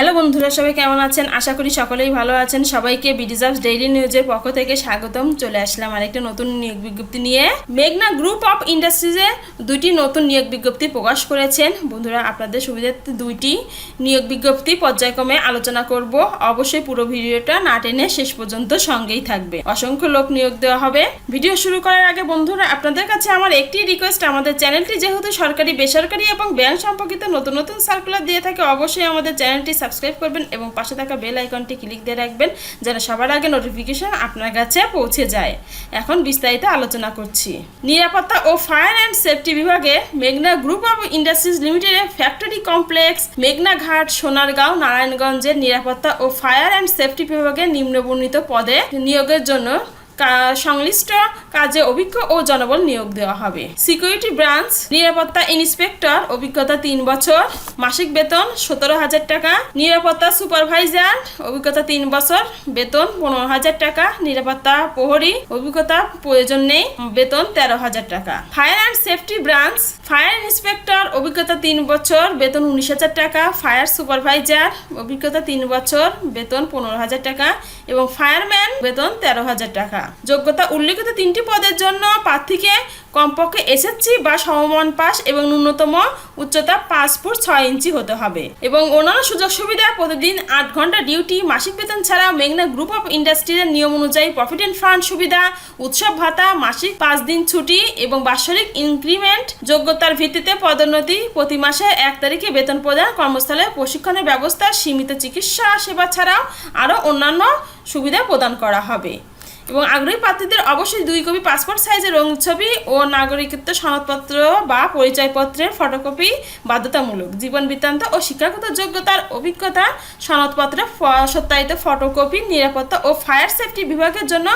Hello বন্ধুরা, সবাই কেমন আছেন? আশা করি সকলেই ভালো আছেন। সবাইকে বিডিজাবস ডেইলি নিউজের পক্ষ থেকে স্বাগতম। চলে আসলাম আরেকটা নতুন নিয়োগ বিজ্ঞপ্তি নিয়ে। মেঘনা গ্রুপ অফ ইন্ডাস্ট্রিজে দুইটি নতুন নিয়োগ বিজ্ঞপ্তি প্রকাশ করেছেন। বন্ধুরা, আপনাদের সুবিধার্থে দুইটি নিয়োগ বিজ্ঞপ্তি পর্যায়ক্রমে আলোচনা করব। অবশ্যই পুরো ভিডিওটা না টেনে শেষ পর্যন্ত সঙ্গেই থাকবে। অসংখ্য লোক নিয়োগ দেওয়া হবে। ভিডিও শুরু করার আগে বন্ধুরা, আপনাদের কাছে আমার একটি রিকোয়েস্ট আমাদের চ্যানেলটি যেহেতু সরকারি, বেসরকারি এবং ব্যাংক সম্পর্কিত নতুন নতুন সার্কুলার দিয়ে থাকে, অবশ্যই আমাদের চ্যানেলটি সাবস্ক্রাইব করবেন এবং পাশে থাকা বেল আইকনটি ক্লিক দিয়ে রাখবেন যেন সবার আগে নোটিফিকেশন আপনার কাছে পৌঁছে যায়। এখন বিস্তারিত আলোচনা করছি। নিরাপত্তা ও ফায়ার অ্যান্ড সেফটি বিভাগে মেঘনা গ্রুপ অফ ইন্ডাস্ট্রিজ লিমিটেডের ফ্যাক্টরি কমপ্লেক্স মেঘনাঘাট সোনারগাঁও, নারায়ণগঞ্জের নিরাপত্তা ও ফায়ার অ্যান্ড সেফটি বিভাগে নিম্নবর্ণিত পদে নিয়োগের জন্য সংশ্লিষ্ট কাজে অভিজ্ঞ ও জনবল নিয়োগ দেওয়া হবে। সিকিউরিটি ব্রাঞ্চ, নিরাপত্তা ইন্সপেক্টর, অভিজ্ঞতা তিন বছর, মাসিক বেতন সতেরো হাজার টাকা, নিরাপত্তা সুপারভাইজার, অভিজ্ঞতা তিন বছর, বেতন পনেরো হাজার টাকা, নিরাপত্তা প্রহরী, অভিজ্ঞতা প্রয়োজন নেই, বেতন তেরো হাজার টাকা। Fire and safety branch, fire inspector, অভিজ্ঞতা তিন বছর, বেতন উনিশ হাজার টাকা, ফায়ার সুপারভাইজার, অভিজ্ঞতা তিন বছর, বেতন পনেরো হাজার টাকা এবং ফায়ারম্যান, বেতন তেরো হাজার টাকা। যোগ্যতা উল্লেখিত তিনটি পদের জন্য প্রার্থীকে কমপক্ষে এসএসসি বা সমমান পাস এবং ন্যূনতম উচ্চতা পাঁচ ফুট ছয় ইঞ্চি হতে হবে। এবং অন্যান্য সুযোগ সুবিধা প্রতিদিন আট ঘণ্টা ডিউটি, মাসিক বেতন ছাড়া মেঘনা গ্রুপ অফ ইন্ডাস্ট্রিজের নিয়ম অনুযায়ী প্রফিট অ্যান্ড ফান্ড সুবিধা, উৎসব ভাতা, মাসিক পাঁচ দিন ছুটি এবং বাৎসরিক ইনক্রিমেন্ট যোগ্যতার ভিত্তিতে পদোন্নতি প্রতি মাসে এক তারিখে বেতন প্রদান, কর্মস্থলে প্রশিক্ষণের ব্যবস্থা, সীমিত চিকিৎসা সেবা ছাড়াও আরও অন্যান্য সুবিধা প্রদান করা হবে। এবং আগ্রহী প্রার্থীদের অবশ্যই দুই কপি পাসপোর্ট সাইজের রঙ ছবি ও নাগরিকত্ব সনদপত্র বা পরিচয়পত্রের ফটোকপি বাধ্যতামূলক, জীবন বৃত্তান্ত ও শিক্ষাগত যোগ্যতার অভিজ্ঞতা সনদপত্রের ফ- সত্যায়িত ফটোকপি, নিরাপত্তা ও ফায়ার সেফটি বিভাগের জন্য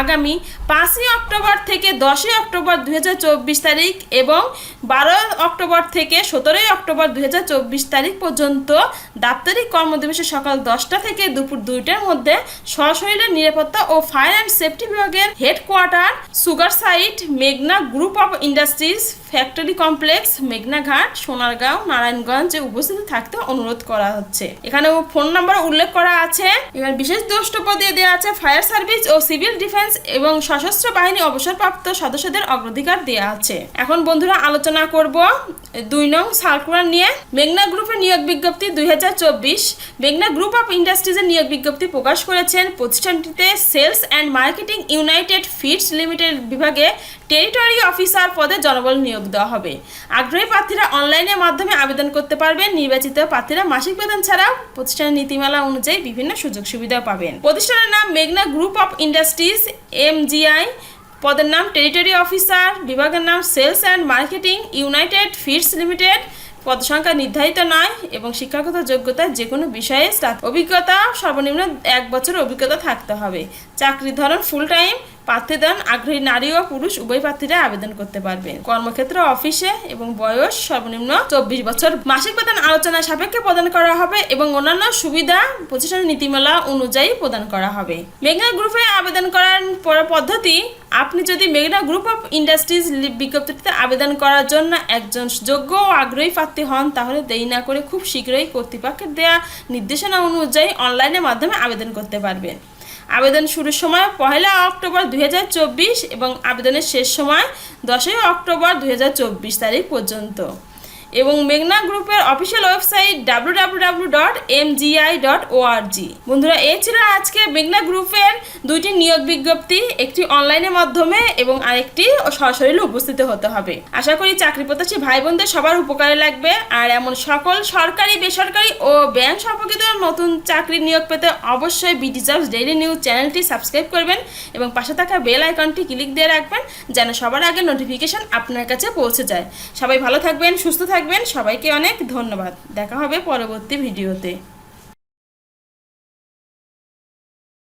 আগামী পাঁচই অক্টোবর থেকে দশই অক্টোবর দুই হাজার চব্বিশ তারিখ এবং বারো অক্টোবর থেকে সতেরোই অক্টোবর দুই হাজার চব্বিশ তারিখ পর্যন্ত দাপ্তরিক কর্মদিবসে সকাল দশটা থেকে দুপুর দুইটার মধ্যে সশরীরের নিরাপত্তা ও ফায়ার অ্যান্ড সেফটি বিভাগের হেডকোয়ার্টার, সুগার সাইট, মেঘনা group of industries, factory complex মেঘনাঘাট সোনারগাঁও, নারায়ণগঞ্জে উপস্থিত থাকতে অনুরোধ করা হচ্ছে। এখানে ফোন নাম্বার উল্লেখ করা আছে। এবার বিশেষ দ্রষ্টব্য দিয়ে দেওয়া আছে, ফায়ার সার্ভিস ও সিভিল ডিফেন্স এবং সশস্ত্র বাহিনী অবসরপ্রাপ্ত সদস্যদের অগ্রাধিকার দেওয়া আছে। এখন বন্ধুরা আলোচনা করব দুই নং সার্কুলার নিয়ে। মেঘনা গ্রুপের নিয়োগ বিজ্ঞপ্তি দুই হাজার চব্বিশ। মেঘনা গ্রুপ অফ ইন্ডাস্ট্রিজের নিয়োগ বিজ্ঞপ্তি প্রকাশ করেছেন প্রতিষ্ঠানটিতে sales and marketing United Feeds limited বিভাগে টেরিটরি অফিসার পদে জনবল নিয়োগ দেওয়া হবে। আগ্রহী প্রার্থীরা অনলাইনের মাধ্যমে আবেদন করতে পারবেন। নির্বাচিত প্রার্থীরা মাসিক বেতন ছাড়াও প্রতিষ্ঠানের নীতিমালা অনুযায়ী বিভিন্ন সুযোগ সুবিধা পাবেন। প্রতিষ্ঠানের নাম মেঘনা গ্রুপ অফ ইন্ডাস্ট্রিজ, এমজিআই। পদের নাম টেরিটরি অফিসার। বিভাগের নাম sales and marketing United Feeds limited. পদ সংখ্যা নির্ধারিত নয় এবং শিক্ষাগত যোগ্যতা যে কোনো বিষয়ে অভিজ্ঞতা সর্বনিম্ন এক বছর অভিজ্ঞতা থাকতে হবে। চাকরির ধরন ফুল টাইম প্রার্থীদান আগ্রহী নারী ও পুরুষ উভয় প্রার্থীরা আবেদন করতে পারবেন কর্মক্ষেত্র, অফিসে এবং বয়স সর্বনিম্ন চব্বিশ বছর। মাসিক বেতন আলোচনা সাপেক্ষে প্রদান করা হবে এবং অন্যান্য সুবিধা প্রতিষ্ঠানের নীতিমালা অনুযায়ী প্রদান করা হবে। মেঘনা গ্রুপে আবেদন করার পদ্ধতি, আপনি যদি মেঘনা গ্রুপ অফ ইন্ডাস্ট্রিজ বিজ্ঞপ্তিতে আবেদন করার জন্য একজন যোগ্য ও আগ্রহী প্রার্থী হন, তাহলে দেরি না করে খুব শীঘ্রই কর্তৃপক্ষের দেওয়া নির্দেশনা অনুযায়ী অনলাইনের মাধ্যমে আবেদন করতে পারবেন। আবেদন শুরুর সময় পহেলা অক্টোবর দু হাজার চব্বিশ এবং আবেদনের শেষ সময় দশই অক্টোবর দু হাজার চব্বিশ তারিখ পর্যন্ত। এবং মেঘনা গ্রুপের official website W W W dot M GI dot ORG বন্ধুরা এই ছিল আজকে মেঘনা গ্রুপের দুইটি নিয়োগ বিজ্ঞপ্তি, একটি অনলাইনের মাধ্যমে এবং আরেকটি সরাসরি উপস্থিত হতে হবে। আশা করি চাকরি প্রত্যাশী ভাই বোনদের সবার উপকারে লাগবে। আর এমন সকল সরকারি, বেসরকারি ও ব্যাংক সম্পর্কিত নতুন চাকরি নিয়োগ পেতে অবশ্যই বিডি জবস ডেইলি নিউজ চ্যানেলটি সাবস্ক্রাইব করবেন এবং পাশে থাকা বেল আইকনটি ক্লিক দিয়ে রাখবেন যেন সবার আগে নোটিফিকেশন আপনার কাছে পৌঁছে যায়। সবাই ভালো থাকবেন, সুস্থ থাকবেন। সবাইকে অনেক ধন্যবাদ। দেখা হবে পরবর্তী ভিডিওতে।